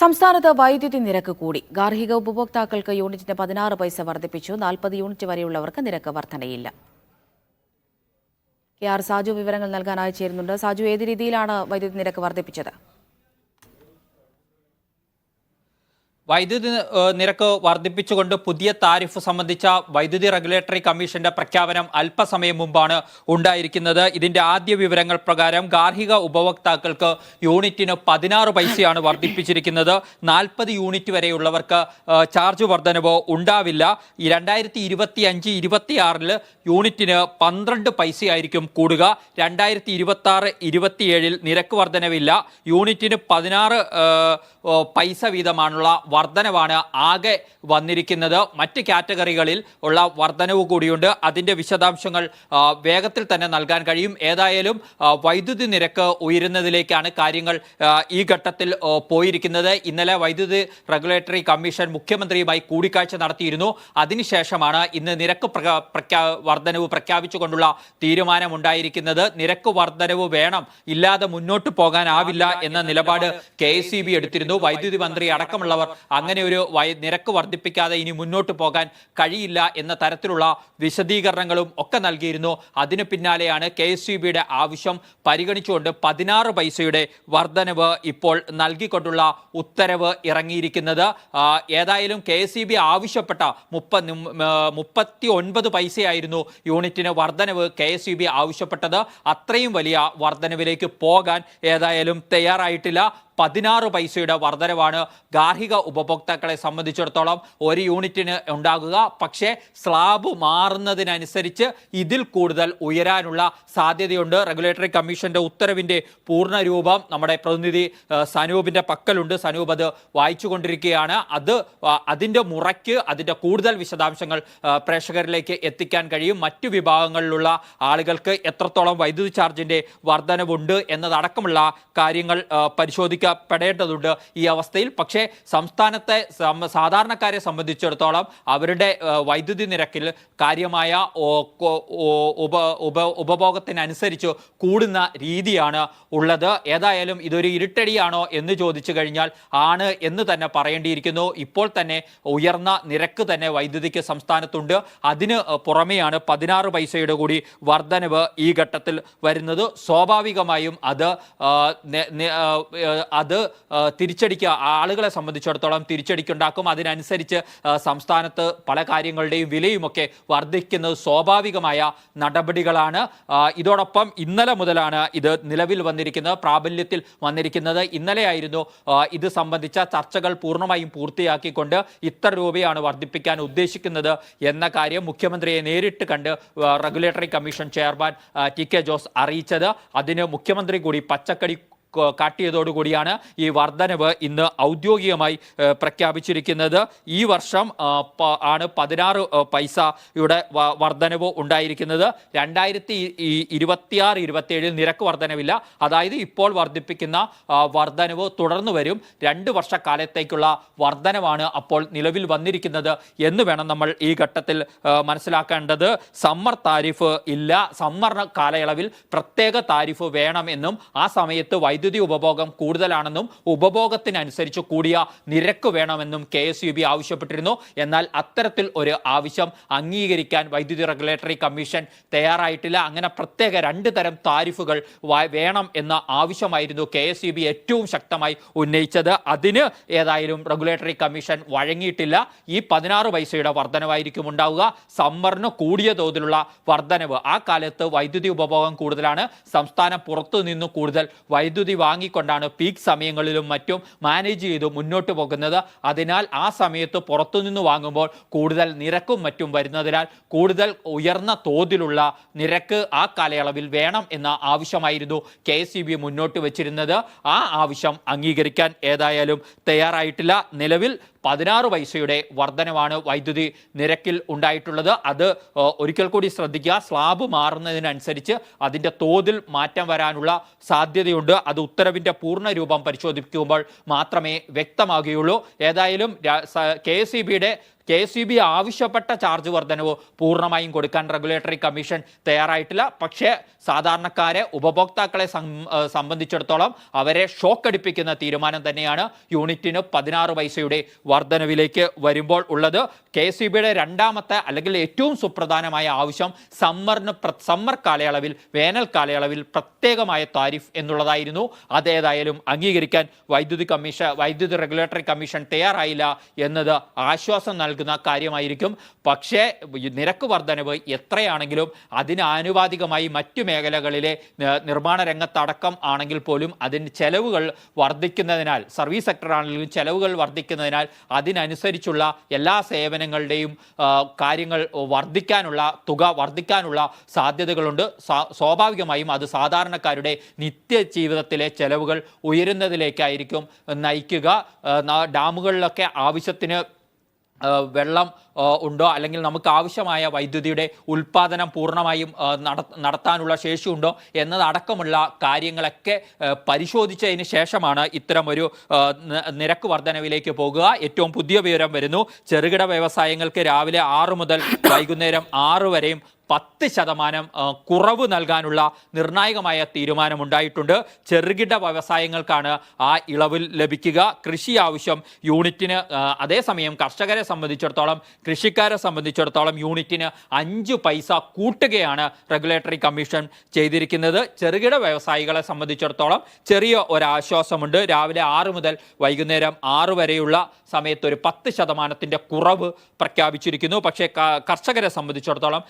സംസ്ഥാനത്ത് വൈദ്യുതി നിരക്ക് കൂടി. ഗാർഹിക ഉപഭോക്താക്കൾക്ക് യൂണിറ്റിന് പതിനാറ് പൈസ വർദ്ധിപ്പിച്ചു. നാൽപ്പത് യൂണിറ്റ് വരെയുള്ളവർക്ക് നിരക്ക് വർധനയില്ല. കെ ആർ സാജു വിവരങ്ങൾ നൽകാനായി ചേരുന്നുണ്ട്. സാജു ഏത് രീതിയിലാണ് വൈദ്യുതി നിരക്ക് വർദ്ധിപ്പിച്ചത്? വൈദ്യുതി നിരക്ക് വർദ്ധിപ്പിച്ചുകൊണ്ട് പുതിയ താരിഫ് സംബന്ധിച്ച വൈദ്യുതി റെഗുലേറ്ററി കമ്മീഷന്റെ പ്രഖ്യാപനം അല്പസമയം മുമ്പാണ് ഉണ്ടായിരിക്കുന്നത്. ഇതിന്റെ ആദ്യ വിവരങ്ങൾ പ്രകാരം ഗാർഹിക ഉപഭോക്താക്കൾക്ക് യൂണിറ്റിന് പതിനാറ് പൈസയാണ് വർദ്ധിപ്പിച്ചിരിക്കുന്നത്. നാൽപ്പത് യൂണിറ്റ് വരെയുള്ളവർക്ക് ചാർജ് വർധനവോ ഉണ്ടാവില്ല. രണ്ടായിരത്തി ഇരുപത്തി അഞ്ച് ഇരുപത്തി ആറിൽ യൂണിറ്റിന് പന്ത്രണ്ട് പൈസയായിരിക്കും കൂടുക. രണ്ടായിരത്തി ഇരുപത്തി ആറ് ഇരുപത്തിയേഴിൽ നിരക്ക് വർധനവില്ല. യൂണിറ്റിന് പതിനാറ് പൈസ വീതമാണുള്ള വർധനവാണ് ആകെ വന്നിരിക്കുന്നത്. മറ്റ് കാറ്റഗറികളിൽ ഉള്ള വർധനവ് കൂടിയുണ്ട്. അതിന്റെ വിശദാംശങ്ങൾ വേഗത്തിൽ തന്നെ നൽകാൻ കഴിയും. ഏതായാലും വൈദ്യുതി നിരക്ക് ഉയരുന്നതിലേക്കാണ് കാര്യങ്ങൾ ഈ ഘട്ടത്തിൽ പോയിരിക്കുന്നത്. ഇന്നലെ വൈദ്യുതി റെഗുലേറ്ററി കമ്മീഷൻ മുഖ്യമന്ത്രിയുമായി കൂടിക്കാഴ്ച നടത്തിയിരുന്നു. അതിനുശേഷമാണ് ഇന്ന് നിരക്ക് പ്രഖ്യാ വർധനവ് പ്രഖ്യാപിച്ചുകൊണ്ടുള്ള തീരുമാനമുണ്ടായിരിക്കുന്നത്. നിരക്ക് വർധനവ് വേണം. ഇല്ലാതെ മുന്നോട്ട് പോകാനാവില്ല എന്ന നിലപാട് കെ എടുത്തിരുന്നു. വൈദ്യുതി മന്ത്രി അടക്കമുള്ളവർ അങ്ങനെ ഒരു നിരക്ക് വർദ്ധിപ്പിക്കാതെ ഇനി മുന്നോട്ട് പോകാൻ കഴിയില്ല എന്ന തരത്തിലുള്ള വിശദീകരണങ്ങളും ഒക്കെ നൽകിയിരുന്നു. അതിന് പിന്നാലെയാണ് കെ എസ് യു ബിയുടെ ആവശ്യം പരിഗണിച്ചുകൊണ്ട് പതിനാറ് പൈസയുടെ വർധനവ് ഇപ്പോൾ നൽകിക്കൊണ്ടുള്ള ഉത്തരവ് ഇറങ്ങിയിരിക്കുന്നത്. ഏതായാലും കെ എസ് ഇ ബി ആവശ്യപ്പെട്ട മുപ്പ മുപ്പത്തി ഒൻപത് പൈസയായിരുന്നു യൂണിറ്റിന് വർധനവ് കെ എസ് ഇ ബി ആവശ്യപ്പെട്ടത്. അത്രയും വലിയ വർധനവിലേക്ക് പോകാൻ ഏതായാലും തയ്യാറായിട്ടില്ല. പതിനാറ് പൈസയുടെ വർധനവാണ് ഗാർഹിക ഉപഭോക്താക്കളെ സംബന്ധിച്ചിടത്തോളം ഒരു യൂണിറ്റിന് ഉണ്ടാകുക. പക്ഷേ സ്ലാബ് മാറുന്നതിനനുസരിച്ച് ഇതിൽ കൂടുതൽ ഉയരാനുള്ള സാധ്യതയുണ്ട്. റെഗുലേറ്ററി കമ്മീഷന്റെ ഉത്തരവിന്റെ പൂർണ രൂപം നമ്മുടെ പ്രതിനിധി സനൂപിന്റെ പക്കലുണ്ട്. സനൂപ് അത് വായിച്ചുകൊണ്ടിരിക്കുകയാണ്. അത് അതിന്റെ മുറയ്ക്ക് അതിന്റെ കൂടുതൽ വിശദാംശങ്ങൾ പ്രേക്ഷകരിലേക്ക് എത്തിക്കാൻ കഴിയും. മറ്റു വിഭാഗങ്ങളിലുള്ള ആളുകൾക്ക് എത്രത്തോളം വൈദ്യുതി ചാർജിന്റെ വർധനവുണ്ട് എന്നതടക്കമുള്ള കാര്യങ്ങൾ ആ, പരിശോധിക്കപ്പെടേണ്ടതുണ്ട് ഈ അവസ്ഥയിൽ. പക്ഷേ സംസ്ഥാനത്തെ സാധാരണക്കാരെ സംബന്ധിച്ചിടത്തോളം അവരുടെ വൈദ്യുതി നിരക്കിൽ കാര്യമായ ഉപ ഉപ ഉപഭോഗത്തിനനുസരിച്ച് കൂടുന്ന രീതിയാണ് ഉള്ളത്. ഏതായാലും ഇതൊരു ഇരുട്ടടിയാണോ എന്ന് ചോദിച്ചു കഴിഞ്ഞാൽ ആണ് എന്ന് തന്നെ പറയേണ്ടിയിരിക്കുന്നു. ഇപ്പോൾ തന്നെ ഉയർന്ന നിരക്ക് തന്നെ വൈദ്യുതിക്ക് സംസ്ഥാനത്തുണ്ട്. അതിന് പുറമെയാണ് പതിനാറ് പൈസയുടെ കൂടി വർധനവ് ഈ ഘട്ടത്തിൽ വരുന്നത്. സ്വാഭാവികമായും അത് അത് തിരിച്ചടിക്കുക. ആളുകളെ സംബന്ധിച്ചിടത്തോളം തിരിച്ചടിക്കുണ്ടാക്കും. അതിനനുസരിച്ച് സംസ്ഥാനത്ത് പല കാര്യങ്ങളുടെയും വിലയുമൊക്കെ വർദ്ധിക്കുന്നത് സ്വാഭാവികമായ നടപടികളാണ്. ഇതോടൊപ്പം ഇന്നലെ മുതലാണ് ഇത് നിലവിൽ വന്നിരിക്കുന്നത് പ്രാബല്യത്തിൽ വന്നിരിക്കുന്നത്. ഇന്നലെയായിരുന്നു ഇത് സംബന്ധിച്ച ചർച്ചകൾ പൂർണമായും പൂർത്തിയാക്കിക്കൊണ്ട് ഇത്ര രൂപയാണ് വർദ്ധിപ്പിക്കാൻ ഉദ്ദേശിക്കുന്നത് എന്ന കാര്യം മുഖ്യമന്ത്രിയെ നേരിട്ട് കണ്ട് regulatory commission chairman T K Jose അറിയിച്ചത്. അതിന് മുഖ്യമന്ത്രി കൂടി പച്ചക്കടി കാട്ടിയതോടുകൂടിയാണ് ഈ വർധനവ് ഇന്ന് ഔദ്യോഗികമായി പ്രഖ്യാപിച്ചിരിക്കുന്നത്. ഈ വർഷം ആണ് പതിനാറ് പൈസയുടെ വ- വർധനവ് ഉണ്ടായിരിക്കുന്നത്. രണ്ടായിരത്തി ഇരുപത്തിയാറ് ഇരുപത്തിയേഴിൽ നിരക്ക് വർധനവില്ല. അതായത് ഇപ്പോൾ വർദ്ധിപ്പിക്കുന്ന വർധനവ് തുടർന്നു വരും. രണ്ട് വർഷക്കാലത്തേക്കുള്ള വർധനവാണ് അപ്പോൾ നിലവിൽ വന്നിരിക്കുന്നത് എന്ന് വേണം നമ്മൾ ഈ ഘട്ടത്തിൽ മനസ്സിലാക്കേണ്ടത്. സമ്മർ താരിഫ് ഇല്ല. സമ്മർ കാലയളവിൽ പ്രത്യേക താരിഫ് വേണമെന്നും ആ സമയത്ത് വൈദ്യുതി ഉപഭോഗം കൂടുതലാണെന്നും ഉപഭോഗത്തിനനുസരിച്ച് കൂടിയ നിരക്ക് വേണമെന്നും കെ എസ് ആവശ്യപ്പെട്ടിരുന്നു. എന്നാൽ അത്തരത്തിൽ ഒരു ആവശ്യം അംഗീകരിക്കാൻ വൈദ്യുതി റെഗുലേറ്ററി കമ്മീഷൻ തയ്യാറായിട്ടില്ല. അങ്ങനെ പ്രത്യേക രണ്ട് തരം താരിഫുകൾ വേണം എന്ന ആവശ്യമായിരുന്നു കെ എസ് ഏറ്റവും ശക്തമായി ഉന്നയിച്ചത്. അതിന് ഏതായാലും റെഗുലേറ്ററി കമ്മീഷൻ വഴങ്ങിയിട്ടില്ല. ഈ പതിനാറ് പൈസയുടെ വർധനവായിരിക്കും ഉണ്ടാവുക. സമ്മറിന് കൂടിയ തോതിലുള്ള വർധനവ്. ആ കാലത്ത് വൈദ്യുതി ഉപഭോഗം കൂടുതലാണ്. സംസ്ഥാനം പുറത്തു നിന്ന് കൂടുതൽ വൈദ്യുതി വാങ്ങിക്കൊണ്ടാണ് പീക്ക് സമയങ്ങളിലും മറ്റും മാനേജ് ചെയ്ത് മുന്നോട്ട് പോകുന്നത്. അതിനാൽ ആ സമയത്ത് പുറത്തുനിന്ന് വാങ്ങുമ്പോൾ കൂടുതൽ നിരക്കും മറ്റും വരുന്നതിനാൽ കൂടുതൽ ഉയർന്ന തോതിലുള്ള നിരക്ക് ആ കാലയളവിൽ വേണം എന്ന ആവശ്യമായിരുന്നു കെ മുന്നോട്ട് വച്ചിരുന്നത്. ആ ആവശ്യം അംഗീകരിക്കാൻ ഏതായാലും തയ്യാറായിട്ടില്ല. നിലവിൽ പതിനാറ് പൈസയുടെ വർധനവാണ് വൈദ്യുതി നിരക്കിൽ ഉണ്ടായിട്ടുള്ളത്. അത് ഒരിക്കൽ കൂടി ശ്രദ്ധിക്കുക. സ്ലാബ് മാറുന്നതിനനുസരിച്ച് അതിന്റെ തോതിൽ മാറ്റം വരാനുള്ള സാധ്യതയുണ്ട്. അത് ഉത്തരവിന്റെ പൂർണ രൂപം പരിശോധിക്കുമ്പോൾ മാത്രമേ വ്യക്തമാകുകയുള്ളൂ. ഏതായാലും K S K S B ആവശ്യപ്പെട്ട ചാർജ് വർധനവ് പൂർണമായും കൊടുക്കാൻ റെഗുലേറ്ററി കമ്മീഷൻ തയ്യാറായിട്ടില്ല. പക്ഷേ സാധാരണക്കാരെ ഉപഭോക്താക്കളെ സംബന്ധിച്ചിടത്തോളം അവരെ ഷോക്ക് അടിപ്പിക്കുന്ന തീരുമാനം തന്നെയാണ് യൂണിറ്റിന് പതിനാറ് പൈസയുടെ വർധനവിലേക്ക് വരുമ്പോൾ ഉള്ളത്. കെ എസ് ബിയുടെ രണ്ടാമത്തെ അല്ലെങ്കിൽ ഏറ്റവും സുപ്രധാനമായ ആവശ്യം സമ്മറിന് സമ്മർ കാലയളവിൽ വേനൽ കാലയളവിൽ പ്രത്യേകമായ താരിഫ് എന്നുള്ളതായിരുന്നു. അതേതായാലും അംഗീകരിക്കാൻ വൈദ്യുതി കമ്മീഷൻ വൈദ്യുതി റെഗുലേറ്ററി കമ്മീഷൻ തയ്യാറായില്ല എന്നത് ആശ്വാസം നൽകുന്ന കാര്യമായിരിക്കും. പക്ഷേ നിരക്ക് വർധനവ് എത്രയാണെങ്കിലും അതിനാനുപാതികമായി മറ്റു മേഖലകളിലെ നിർമ്മാണ രംഗത്തടക്കം ആണെങ്കിൽ പോലും അതിന് ചെലവുകൾ വർദ്ധിക്കുന്നതിനാൽ സർവീസ് സെക്ടർ ആണെങ്കിലും ചെലവുകൾ വർദ്ധിക്കുന്നതിനാൽ അതിനനുസരിച്ചുള്ള എല്ലാ സേവനങ്ങളുടെയും കാര്യങ്ങൾ വർദ്ധിക്കാനുള്ള തുക വർദ്ധിക്കാനുള്ള സാധ്യതകളുണ്ട്. സ്വാഭാവികമായും അത് സാധാരണക്കാരുടെ നിത്യ ജീവിതത്തിലെ ചെലവുകൾ ഉയരുന്നതിലേക്കായിരിക്കും നയിക്കുക. ഡാമുകളിലൊക്കെ ആവശ്യത്തിന് വെള്ളം ഉണ്ടോ? അല്ലെങ്കിൽ നമുക്ക് ആവശ്യമായ വൈദ്യുതിയുടെ ഉൽപ്പാദനം പൂർണമായും നട- നടത്താനുള്ള ശേഷിയുണ്ടോ? എന്നതടക്കമുള്ള കാര്യങ്ങളൊക്കെ പരിശോധിച്ചതിന് ശേഷമാണ് ഇത്തരമൊരു നിരക്ക് വർധനവിലേക്ക് പോകുക. ഏറ്റവും പുതിയ വിവരം വരുന്നു. ചെറുകിട വ്യവസായങ്ങൾക്ക് രാവിലെ ആറ് മുതൽ വൈകുന്നേരം ആറ് വരെയും പത്ത് ശതമാനം കുറവ് നൽകാനുള്ള നിർണായകമായ തീരുമാനമുണ്ടായിട്ടുണ്ട്. ചെറുകിട വ്യവസായങ്ങൾക്കാണ് ആ ഇളവിൽ ലഭിക്കുക. കൃഷി ആവശ്യം യൂണിറ്റിന് അതേസമയം കർഷകരെ സംബന്ധിച്ചിടത്തോളം കൃഷിക്കാരെ സംബന്ധിച്ചിടത്തോളം യൂണിറ്റിന് അഞ്ച് പൈസ കൂട്ടുകയാണ് റെഗുലേറ്ററി കമ്മീഷൻ ചെയ്തിരിക്കുന്നത്. ചെറുകിട വ്യവസായികളെ സംബന്ധിച്ചിടത്തോളം ചെറിയ ഒരാശ്വാസമുണ്ട്. രാവിലെ ആറ് മുതൽ വൈകുന്നേരം ആറ് വരെയുള്ള സമയത്ത് ഒരു പത്ത് ശതമാനത്തിന്റെ കുറവ് പ്രഖ്യാപിച്ചിരിക്കുന്നു. പക്ഷേ കർഷകരെ സംബന്ധിച്ചിടത്തോളം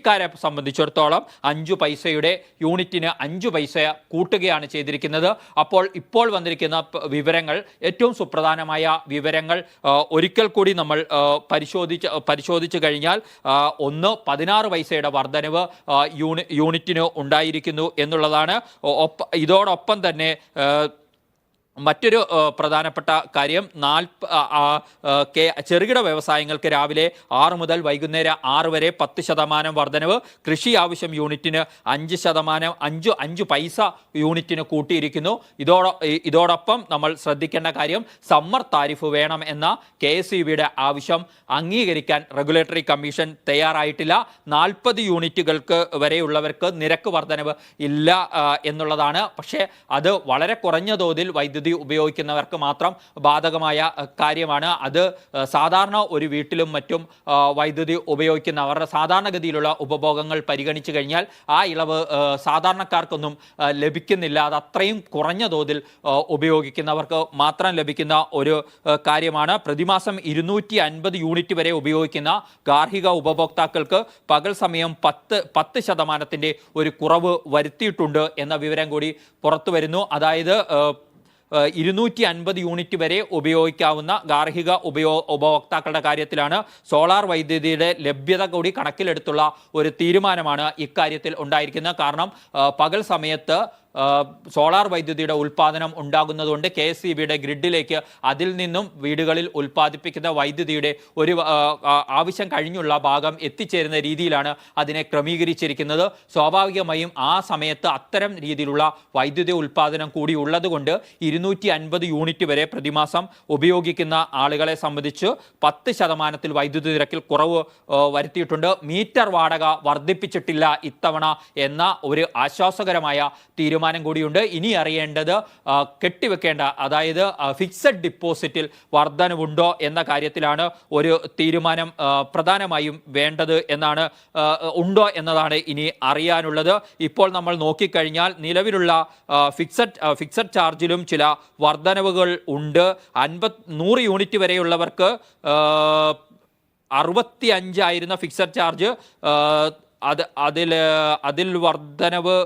കൃഷിക്കാരെ സംബന്ധിച്ചിടത്തോളം അഞ്ചു പൈസയുടെ യൂണിറ്റിന് അഞ്ചു പൈസ കൂട്ടുകയാണ് ചെയ്തിരിക്കുന്നത്. അപ്പോൾ ഇപ്പോൾ വന്നിരിക്കുന്ന വിവരങ്ങൾ ഏറ്റവും സുപ്രധാനമായ വിവരങ്ങൾ ഒരിക്കൽ കൂടി നമ്മൾ പരിശോധിച്ച് പരിശോധിച്ചു കഴിഞ്ഞാൽ ഒന്ന് പതിനാറ് പൈസയുടെ വർധനവ് യൂണിറ്റിന് ഉണ്ടായിരിക്കുന്നു എന്നുള്ളതാണ്. ഇതോടൊപ്പം തന്നെ മറ്റൊരു പ്രധാനപ്പെട്ട കാര്യം നാൽപ്പ ചെറുകിട വ്യവസായങ്ങൾക്ക് രാവിലെ ആറ് മുതൽ വൈകുന്നേരം ആറ് വരെ പത്ത് ശതമാനം വർധനവ്. കൃഷി ആവശ്യം യൂണിറ്റിന് അഞ്ച് ശതമാനം അഞ്ച് അഞ്ച് പൈസ യൂണിറ്റിന് കൂട്ടിയിരിക്കുന്നു. ഇതോടൊ ഇതോടൊപ്പം നമ്മൾ ശ്രദ്ധിക്കേണ്ട കാര്യം സമ്മർ താരിഫ് വേണം എന്ന കെ എസ് ആവശ്യം അംഗീകരിക്കാൻ റെഗുലേറ്ററി കമ്മീഷൻ തയ്യാറായിട്ടില്ല. നാൽപ്പത് യൂണിറ്റുകൾക്ക് വരെയുള്ളവർക്ക് നിരക്ക് വർധനവ് ഇല്ല എന്നുള്ളതാണ്. പക്ഷേ അത് വളരെ കുറഞ്ഞ തോതിൽ വൈദ്യുതി ഉപയോഗിക്കുന്നവർക്ക് മാത്രം ബാധകമായ കാര്യമാണ്. അത് സാധാരണ ഒരു വീട്ടിലും മറ്റും വൈദ്യുതി ഉപയോഗിക്കുന്ന അവരുടെ സാധാരണഗതിയിലുള്ള ഉപഭോഗങ്ങൾ പരിഗണിച്ചു കഴിഞ്ഞാൽ ആ ഇളവ് സാധാരണക്കാർക്കൊന്നും ലഭിക്കുന്നില്ല. അത് അത്രയും കുറഞ്ഞ തോതിൽ ഉപയോഗിക്കുന്നവർക്ക് മാത്രം ലഭിക്കുന്ന ഒരു കാര്യമാണ്. പ്രതിമാസം ഇരുന്നൂറ്റി അൻപത് യൂണിറ്റ് വരെ ഉപയോഗിക്കുന്ന ഗാർഹിക ഉപഭോക്താക്കൾക്ക് പകൽ സമയം പത്ത് പത്ത് ശതമാനത്തിന്റെ ഒരു കുറവ് വരുത്തിയിട്ടുണ്ട് എന്ന വിവരം കൂടി പുറത്തു വരുന്നു. അതായത് ഇരുന്നൂറ്റി അൻപത് യൂണിറ്റ് വരെ ഉപയോഗിക്കാവുന്ന ഗാർഹിക ഉപയോ ഉപഭോക്താക്കളുടെ കാര്യത്തിലാണ് സോളാർ വൈദ്യുതിയുടെ ലഭ്യത കൂടി കണക്കിലെടുത്തുള്ള ഒരു തീരുമാനമാണ് ഇക്കാര്യത്തിൽ ഉണ്ടായിരിക്കുന്നത്. കാരണം പകൽ സമയത്ത് സോളാർ വൈദ്യുതിയുടെ ഉൽപ്പാദനം ഉണ്ടാകുന്നതുകൊണ്ട് കെ എസ് ഇ ബിയുടെ ഗ്രിഡിലേക്ക് അതിൽ നിന്നും വീടുകളിൽ ഉൽപ്പാദിപ്പിക്കുന്ന വൈദ്യുതിയുടെ ഒരു ആവശ്യം കഴിഞ്ഞുള്ള ഭാഗം എത്തിച്ചേരുന്ന രീതിയിലാണ് അതിനെ ക്രമീകരിച്ചിരിക്കുന്നത്. സ്വാഭാവികമായും ആ സമയത്ത് അത്തരം രീതിയിലുള്ള വൈദ്യുതി ഉൽപ്പാദനം കൂടി ഉള്ളതുകൊണ്ട് ഇരുന്നൂറ്റി അൻപത് യൂണിറ്റ് വരെ പ്രതിമാസം ഉപയോഗിക്കുന്ന ആളുകളെ സംബന്ധിച്ച് പത്ത് ശതമാനത്തിൽ വൈദ്യുതി നിരക്കിൽ കുറവ് വരുത്തിയിട്ടുണ്ട്. മീറ്റർ വാടക വർദ്ധിപ്പിച്ചിട്ടില്ല ഇത്തവണ എന്ന ഒരു ആശ്വാസകരമായ തീരുമാനം കൂടിയുണ്ട്. ഇനി അറിയേണ്ടത് കെട്ടിവെക്കേണ്ട അതായത് ഫിക്സഡ് ഡിപ്പോസിറ്റിൽ വർധനവുണ്ടോ എന്ന കാര്യത്തിലാണ് ഒരു തീരുമാനം പ്രധാനമായും വേണ്ടത് എന്നാണ് ഉണ്ടോ എന്നതാണ് ഇനി അറിയാനുള്ളത്. ഇപ്പോൾ നമ്മൾ നോക്കിക്കഴിഞ്ഞാൽ നിലവിലുള്ള ഫിക്സഡ് ഫിക്സഡ് ചാർജിലും ചില വർധനവുകൾ ഉണ്ട്. അൻപത് നൂറ് യൂണിറ്റ് വരെയുള്ളവർക്ക് അറുപത്തി അഞ്ചായിരുന്ന ഫിക്സഡ് ചാർജ് അത് അതിൽ അതിൽ വർധനവ്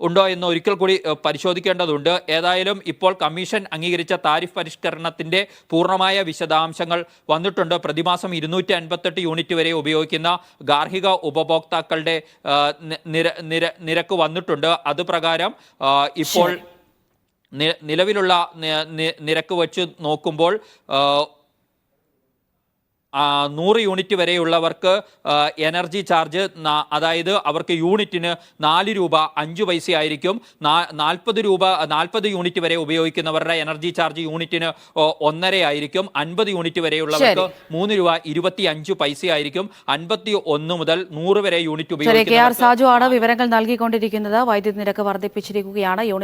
ഉണ്ടോ എന്ന് ഒരിക്കൽ കൂടി പരിശോധിക്കേണ്ടതുണ്ട്. ഏതായാലും ഇപ്പോൾ കമ്മീഷൻ അംഗീകരിച്ച താരിഫ് പരിഷ്കരണത്തിന്റെ പൂർണമായ വിശദാംശങ്ങൾ വന്നിട്ടുണ്ട്. പ്രതിമാസം ഇരുന്നൂറ്റി അൻപത്തെട്ട് യൂണിറ്റ് വരെ ഉപയോഗിക്കുന്ന ഗാർഹിക ഉപഭോക്താക്കളുടെ നിര നിര നിരക്ക് വന്നിട്ടുണ്ട്. അത് പ്രകാരം ഇപ്പോൾ നിലവിലുള്ള നിരക്ക് വച്ച് നോക്കുമ്പോൾ നൂറ് യൂണിറ്റ് വരെയുള്ളവർക്ക് എനർജി ചാർജ് അതായത് അവർക്ക് യൂണിറ്റിന് നാല് രൂപ അഞ്ച് പൈസ ആയിരിക്കും നാ- നാൽപ്പത് രൂപ നാൽപ്പത് യൂണിറ്റ് വരെ ഉപയോഗിക്കുന്നവരുടെ എനർജി ചാർജ് യൂണിറ്റിന് ഓ, ഒന്നര ആയിരിക്കും അൻപത് യൂണിറ്റ് വരെയുള്ളവർക്ക് മൂന്ന് രൂപ ഇരുപത്തി അഞ്ച് പൈസ ആയിരിക്കും അൻപത്തി ഒന്ന് മുതൽ നൂറ് വരെ യൂണിറ്റ് ഉപയോഗിക്കും സാജു ആണ് വിവരങ്ങൾ നൽകിക്കൊണ്ടിരിക്കുന്നത്. വൈദ്യുതി നിരക്ക് വർദ്ധിപ്പിച്ചിരിക്കുകയാണ്. യൂണിറ്റ്